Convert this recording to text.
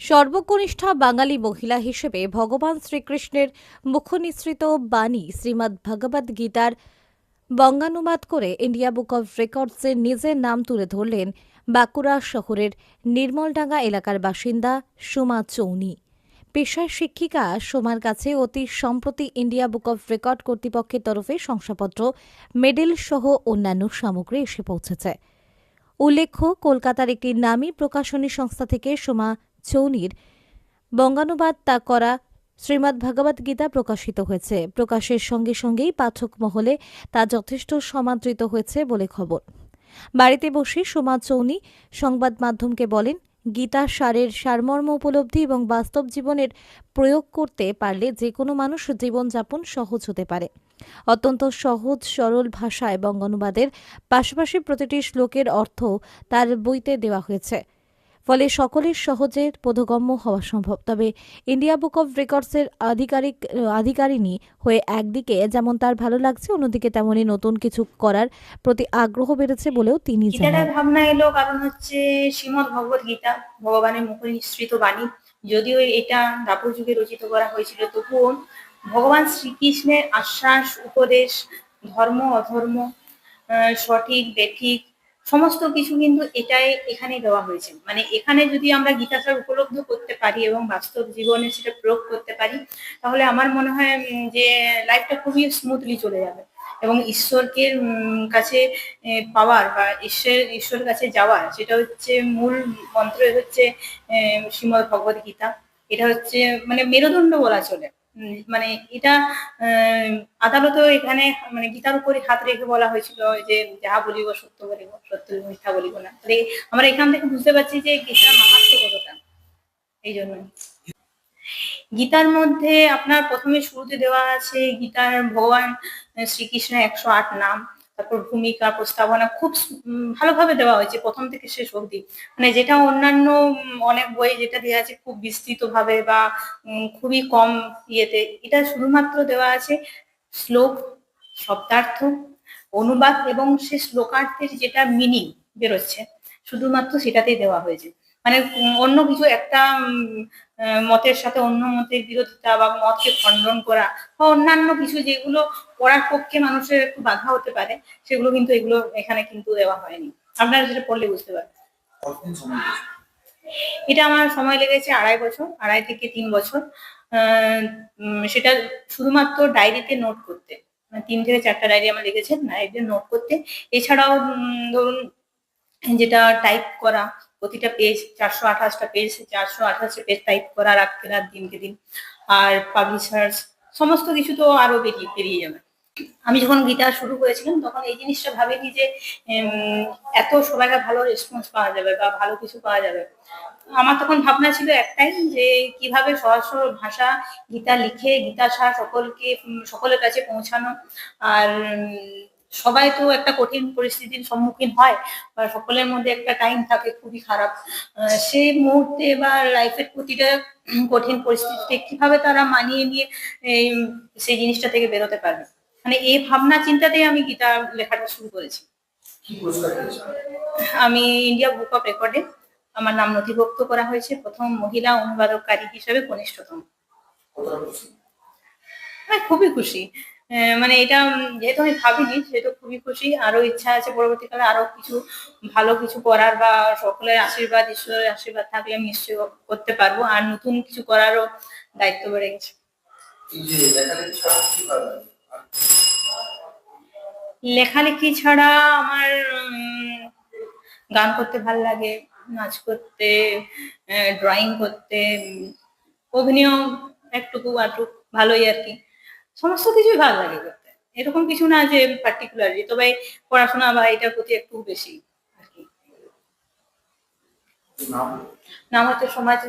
সর্বকনিষ্ঠা বাঙালি মহিলা হিসেবে ভগবান শ্রীকৃষ্ণের মুখনিসৃত বাণী শ্রীমদ্ ভগবদ গীতার বঙ্গানুবাদ করে ইন্ডিয়া বুক অব রেকর্ডসে নিজের নাম তুলে ধরলেন বাঁকুড়া শহরের নির্মলডাঙ্গা এলাকার বাসিন্দা সুমা চৌনি। পেশায় শিক্ষিকা সোমার কাছে অতি সম্প্রতি ইন্ডিয়া বুক অব রেকর্ড কর্তৃপক্ষের তরফে শংসাপত্র, মেডেল সহ অন্যান্য সামগ্রী এসে পৌঁছেছে। উল্লেখ্য, কলকাতার একটি নামী প্রকাশনী সংস্থা থেকে সোমা চৌনির বঙ্গানুবাদ তা করা শ্রীমদ্ ভগবদ গীতা প্রকাশিত হয়েছে। প্রকাশের সঙ্গে সঙ্গেই পাঠক মহলে তা যথেষ্ট সমাদৃত হয়েছে বলে খবর। বাড়িতে বসে সোমা চৌনি সংবাদ মাধ্যমকে বলেন, গীতা সারের সারমর্ম উপলব্ধি এবং বাস্তব জীবনের প্রয়োগ করতে পারলে যে কোনো মানুষ জীবনযাপন সহজ হতে পারে। অত্যন্ত সহজ, সরল ভাষায় বঙ্গানুবাদের পাশাপাশি প্রতিটি শ্লোকের অর্থ তার বইতে দেওয়া হয়েছে। ফলে সকলের সহজে বোধগম্য হওয়া সম্ভব। তবে ইন্ডিয়া বুক অব রেকর্ডসের আধিকারিক আধিকারিণী হয়ে একদিকে যেমন তার ভালো লাগছে অন্যদিকে তেমনই নতুন কিছু করার প্রতি আগ্রহ বেড়েছে বলেও তিনি জানান। ভাবনা এলো কারণ হচ্ছে শ্রীমদ ভগবত গীতা ভগবানের মুখ নিঃসৃত বাণী। যদিও এটা দ্বাপর যুগে রচিত করা হয়েছিল তবুও ভগবান শ্রীকৃষ্ণের আশ্বাস উপদেশ ধর্ম অধর্ম সঠিক বেঠিক সমস্ত কিছু কিন্তু এটাই এখানে দেওয়া হয়েছে। মানে এখানে যদি আমরা গীতাটার উপলব্ধ করতে পারি এবং বাস্তব জীবনে সেটা প্রয়োগ করতে পারি, তাহলে আমার মনে হয় যে লাইফটা খুবই স্মুথলি চলে যাবে। এবং ঈশ্বরকে কাছে পাওয়ার বা ঈশ্বর ঈশ্বরের কাছে যাওয়ার, সেটা হচ্ছে মূল মন্ত্র হচ্ছে শ্রীমদ ভগবত গীতা। এটা হচ্ছে মানে মেরুদণ্ড বলা চলে। মানে এটা আদালতেও এখানে মানে গীতার উপরে হাত রেখে বলা হয়েছিল যে যাহা বলিব সত্য বলিব, সত্য মিথ্যা বলিব না। তাহলে আমরা এখান থেকে বুঝতে পারছি যে গীতার মাহাত্ম কতটা, এই জন্য। গীতার মধ্যে আপনার প্রথমে শুরুতে দেওয়া আছে গীতার ভগবান শ্রীকৃষ্ণের একশো আট নাম। তারপর ভূমিকা, প্রস্তাবনা খুব ভালোভাবে দেওয়া হয়েছে, প্রথম থেকে শেষ অবধি। মানে যেটা অন্যান্য অনেক বই যেটা দেওয়া আছে খুব বিস্তৃত ভাবে বা খুবই কম ইয়েতে, এটা শুধুমাত্র দেওয়া আছে শ্লোক, শব্দার্থ, অনুবাদ এবং সে শ্লোকার্থের যেটা মিনিং বেরোচ্ছে, শুধুমাত্র সেটাতেই দেওয়া হয়েছে। মানে অন্য কিছু একটা মতের সাথে অন্য মতের বিরোধিতা বা মতকে খণ্ডন করা বা অন্যান্য কিছু যেগুলো পড়ার পক্ষে মানুষের একটু বাধা হতে পারে সেগুলো কিন্তু এগুলো এখানে কিন্তু দেওয়া হয়নি। আপনারা সেটা পড়লে বুঝতে পারবেন? এটা আমার সময় লেগেছে আড়াই বছর আড়াই থেকে তিন বছর। সেটা শুধুমাত্র ডায়েরিতে নোট করতে। মানে তিন থেকে চারটা ডায়েরি আমার লেগেছে ডায়েরিতে নোট করতে। এছাড়াও উম, ধরুন যেটা টাইপ করা প্রতিটা পেজ চারশো আঠাশটা পেজ চারশো আঠাশটা পেজ টাইপ করা রাখতে রাত দিনকে দিন। আর পাবলিশার্স সমস্ত কিছু তো আরও বেরিয়ে বেরিয়ে যাবে। আমি যখন গীতা শুরু করেছিলাম, তখন এই জিনিসটা ভাবিনি যে এত সবাইকে ভালো রেসপন্স পাওয়া যাবে বা ভালো কিছু পাওয়া যাবে। আমার তখন ভাবনা ছিল একটাই যে, কীভাবে সহজ সরল ভাষা গীতা লিখে, গীতা সার সকলকে, সকলের কাছে পৌঁছানো। আর সবাই তো একটা কঠিন পরিস্থিতির সম্মুখীন হয় বা সকলের মধ্যে একটা টাইম থাকে খুবই খারাপ। সেই মুহূর্তে বা লাইফের প্রতিটা কঠিন পরিস্থিতিতে কীভাবে তারা মানিয়ে নিয়ে সেই জিনিসটা থেকে বেরোতে পারবে? মানে এই ভাবনা চিন্তাতেই আমি গীতা লেখাটা শুরু করেছি। আমি ইন্ডিয়া বুক অফ রেকর্ডে আমার নাম নথিভুক্ত করা হয়েছে। প্রথম মহিলা অনুবাদকারী হিসেবে কনিষ্ঠতম। আমি খুবই খুশি। মানে এটা যেহেতু আমি ভাবিনি সেহেতু খুবই খুশি। আরও ইচ্ছা আছে পরবর্তীকালে আরও কিছু ভালো কিছু করার বা সকলের আশীর্বাদ ঈশ্বরের আশীর্বাদ থাকলে আমি নিশ্চয়ই করতে পারব। আর নতুন কিছু করারও দায়িত্ব বেড়ে গেছে। লেখালেখি ছাড়া আমার গান করতে ভালো লাগে নাচ করতে ড্রয়িং করতে অভিনয় একটুকু আটুক ভালোই আর কি। সমস্ত কিছুই ভালো লাগে করতে। এরকম কিছু না যে পার্টিকুলারলি তবে পড়াশোনা বা এটার প্রতি একটু বেশি আর কি। নাম? হচ্ছে সমাজ